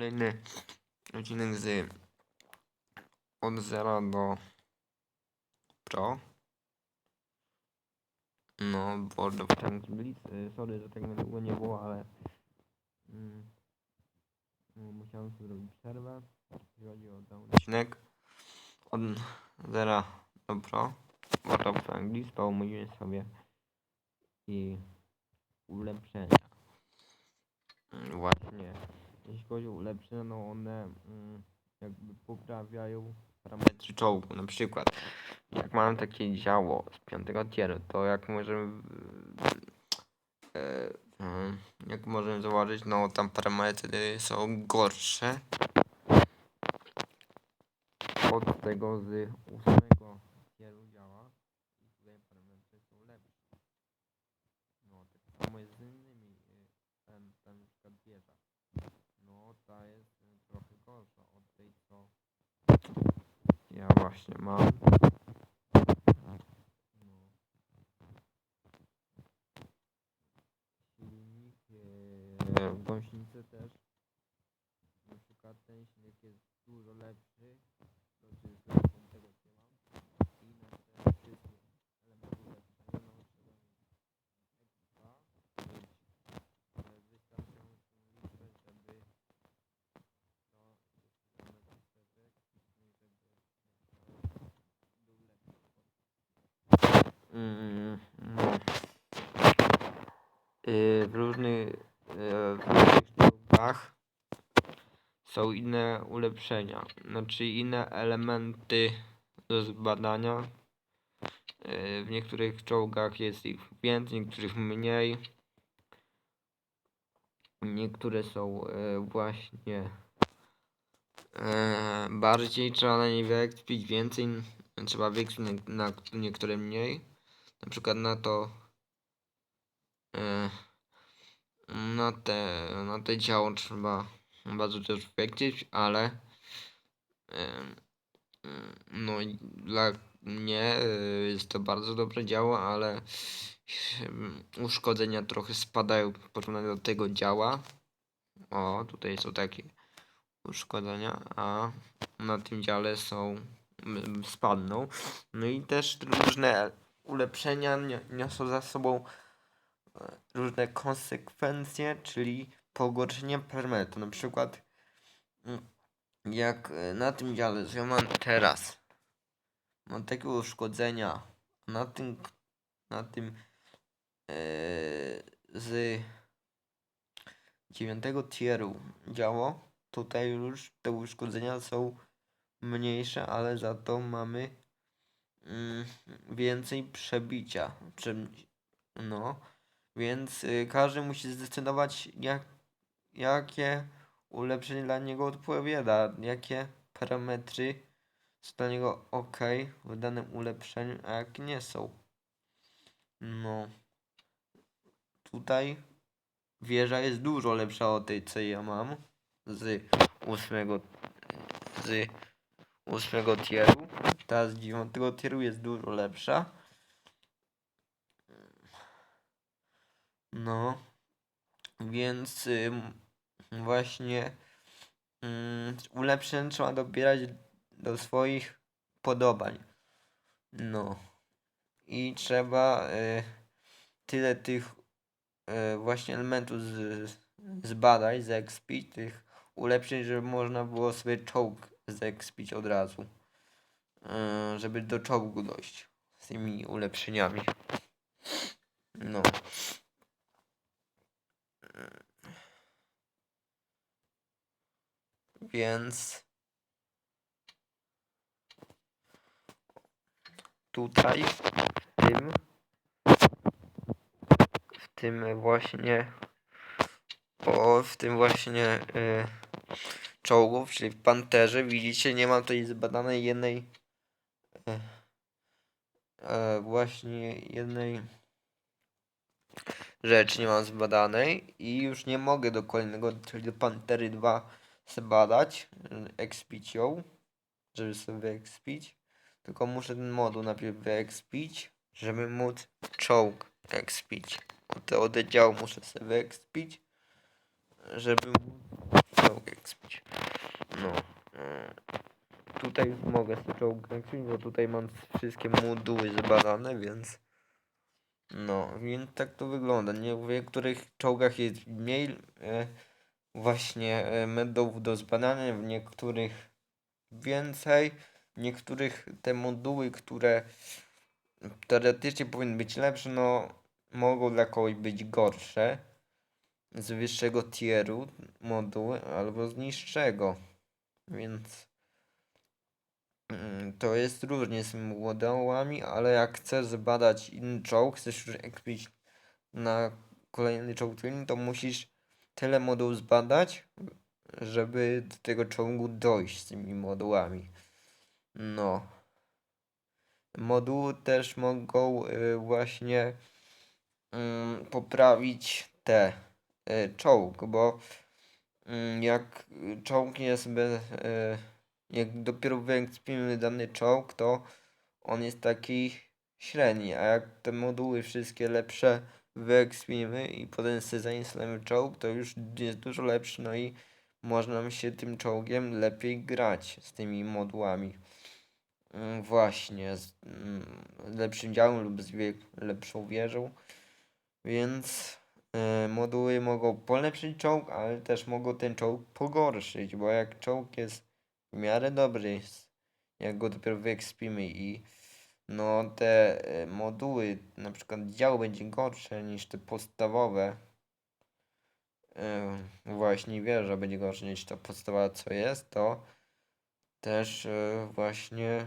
kolejny odcinek z od zera do pro. No, of Tanks Blitz. Sorry, że tak długo nie było, ale mm, no, musiałem sobie zrobić przerwę. Jeśli chodzi o ten odcinek od zera do pro. Of Tanks Blitz, pomyliłem sobie i ulepszenia. Właśnie. Jeśli o ulepszenia, no one mm, jakby poprawiają parametry czołgu. Na przykład, jak mam takie działo z piątego tieru, to jak możemy e, e, jak możemy zauważyć, no tam parametry są gorsze od tego z ósmego tieru działa i tutaj parametry są lepsze. No, tak samo jest z innymi, y, ten, ten na przykład wieża. No, ta jest y, trochę gorsza od tej, co ja właśnie mam. No. Silnik, yy, gąsienice też. Na przykład ten silnik jest dużo lepszy. Znaczy, z tego co mam. I na te wszystkie elementy ulepszenia, no trzeba mieć expa, mieć e, wystarczającą liczbę, żeby to zastosowane do stepek, no i żeby był lepszy. Mm, no. Y, w różnych, y, w są inne ulepszenia, znaczy inne elementy do zbadania. Y, W niektórych czołgach jest ich więcej, niektórych mniej. Niektóre są właśnie bardziej trzeba na nie wyekspić więcej, trzeba wyekspić na, niektóre mniej. Na przykład na to na te na te działo trzeba bardzo też wyekspić, ale mm, no dla mnie e, jest to bardzo dobre działo, ale uszkodzenia trochę spadają w porównaniu do tego działa. O, tutaj są takie uszkodzenia, a na tym dziale są spadną. No i też różne ulepszenia niosą za sobą różne konsekwencje, czyli pogorszenie parametru. Na przykład mm, jak e, na tym dziale, co ja mam teraz, mam takie uszkodzenia, na tym, na tym e, z dziewiątego tieru działo, tutaj już te uszkodzenia są mniejsze, ale za to mamy mm, więcej przebicia. Prze, no, więc y, każdy musi zdecydować, jak, jakie ulepszenie dla niego odpowiada, jakie parametry są dla niego ok w danym ulepszeniu, a jakie nie są. No, tutaj wieża jest dużo lepsza od tej, co ja mam z ósmego z ósmego tieru. Ta z dziewiątego tieru jest dużo lepsza. No, więc ym, właśnie ym, ulepszeń trzeba dobierać do swoich podobań. No, i trzeba y, tyle tych y, właśnie elementów z, zbadać, zekspić, tych ulepszeń, żeby można było sobie czołg zekspić od razu. Yy, żeby do czołgu dojść z tymi ulepszeniami. No. Więc tutaj w tym w tym właśnie o w tym właśnie y, czołgów, czyli w Panterze widzicie nie ma tutaj zbadanej jednej e, e, właśnie jednej rzeczy nie mam zbadanej i już nie mogę do kolejnego, czyli do Pantery 2 zbadać, expić ją, żeby sobie wyekspić, tylko muszę ten moduł najpierw wyekspić, żeby móc czołg expić. Te oddział muszę sobie wyekspić, żeby móc czołg expić. No. e, Tutaj mogę sobie czołg expić, bo tutaj mam wszystkie moduły zbadane, więc... No, więc tak to wygląda. Nie w niektórych czołgach jest mniej e, właśnie e, medów do zbadania, w niektórych więcej. W niektórych te moduły, które teoretycznie powinny być lepsze, no mogą dla kogoś być gorsze. Z wyższego tieru moduły albo z niższego. Więc mm, to jest różnie z modułami, ale jak chcesz zbadać inny czołg, chcesz już na kolejny czołg to musisz tyle modułów zbadać, żeby do tego czołgu dojść z tymi modułami. No. Moduły też mogą y, właśnie mm, poprawić te y, czołg, bo mm, jak czołg jest bez, y, jak dopiero wyekspimy dany czołg, to on jest taki średni, a jak te moduły wszystkie lepsze wyekspimy i potem sobie zainstalujemy czołg, to już jest dużo lepszy, no i można się tym czołgiem lepiej grać z tymi modułami. Mm, Właśnie, z mm, lepszym działem lub z lepszą wieżą. Więc e, moduły mogą polepszyć czołg, ale też mogą ten czołg pogorszyć, bo jak czołg jest w miarę dobry, jak go dopiero wyekspimy i no te e, moduły, na przykład dział będzie gorsze niż te podstawowe. E, właśnie wieża będzie gorsza niż ta podstawowa co jest, to też e, właśnie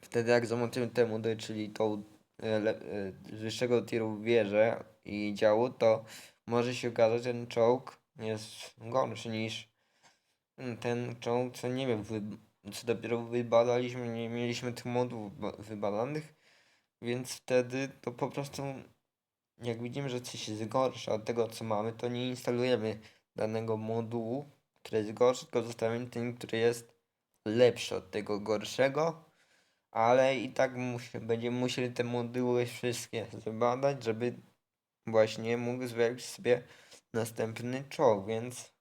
wtedy jak zamontujemy te moduły, czyli tą z wyższego tieru wieżę i działu, to może się okazać, że ten czołg jest gorszy niż ten czołg, co nie wiem, co dopiero wybadaliśmy, nie mieliśmy tych modułów ba- wybadanych, więc wtedy to po prostu jak widzimy, że coś jest gorsze od tego, co mamy, to nie instalujemy danego modułu, który jest gorszy, tylko zostawiamy ten, który jest lepszy od tego gorszego, ale i tak musi, będziemy musieli te moduły wszystkie zbadać, żeby właśnie mógł zrobić sobie następny czołg, więc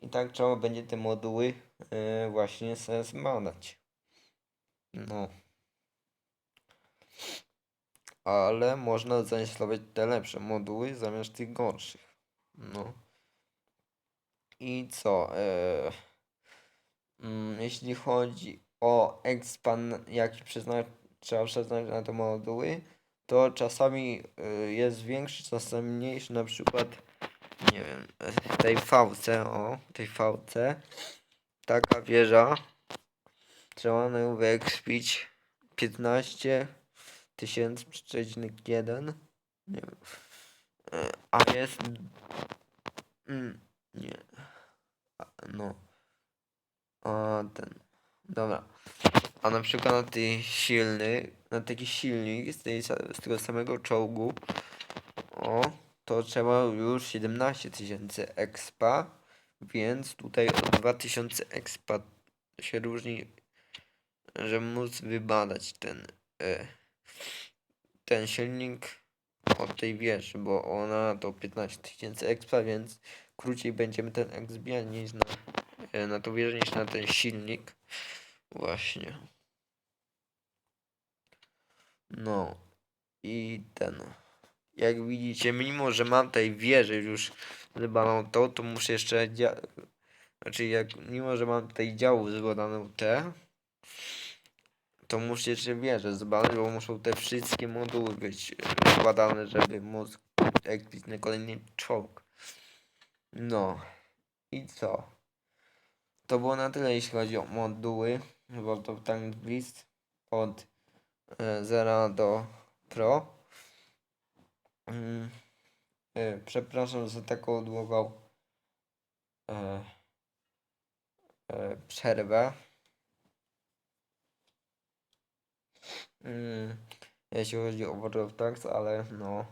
i tak trzeba będzie te moduły yy, właśnie sobie zbadać. No. Ale można zainstalować te lepsze moduły zamiast tych gorszych. No. I co? Mm, jeśli chodzi o expan, jaki przyznać, trzeba przyznać na te moduły, to czasami y, jest większy, czasami mniejszy, na przykład nie wiem, w tej VC, o, tej VC, taka wieża, trzeba nią wyekspić 15 tysięcy przecinek 1, nie wiem, E, a jest, mm, nie, A, no, a ten, dobra, a na przykład na tej silny, na taki silnik z, tej, z tego samego czołgu, o, to trzeba już 17 tysięcy expa, więc tutaj o 2000 expa się różni, żeby móc wybadać ten, e, ten silnik od tej wieży, bo ona to 15 tysięcy expa, więc krócej będziemy ten exp niż na, e, na tą wieżę niż na ten silnik. Właśnie. No i ten. Jak widzicie, mimo że mam tej wieży już zbadaną to, to muszę jeszcze znaczy jak mimo że mam tutaj działu zbadaną te, to muszę jeszcze wieżę zbadać, bo muszą te wszystkie moduły być zbadane, żeby móc ekspić na kolejny czołg. No. I co? To było na tyle, jeśli chodzi o moduły. Bo to tak list od e, 0 do Pro. Mm, e, Przepraszam za taką długą e, e, przerwę. Mm, jeśli chodzi o World of Tanks, ale no.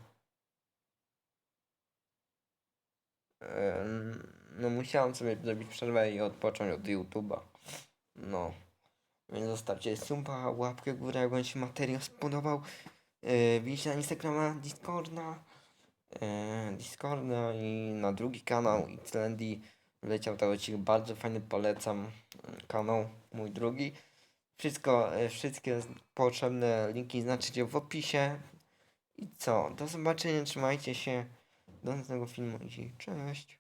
No musiałem sobie zrobić przerwę i odpocząć od YouTube'a. No. Więc zostawcie suba, łapkę w górę, jak wam się materiał spodobał. Yy, Widzicie na Instagrama, Discorda. e, Discorda i na drugi kanał Xlendi leciał ten odcinek, bardzo fajny, polecam mm, kanał mój drugi. Wszystko, e, wszystkie potrzebne linki znajdziecie w opisie. I co? Do zobaczenia, trzymajcie się. Do następnego filmu i cześć.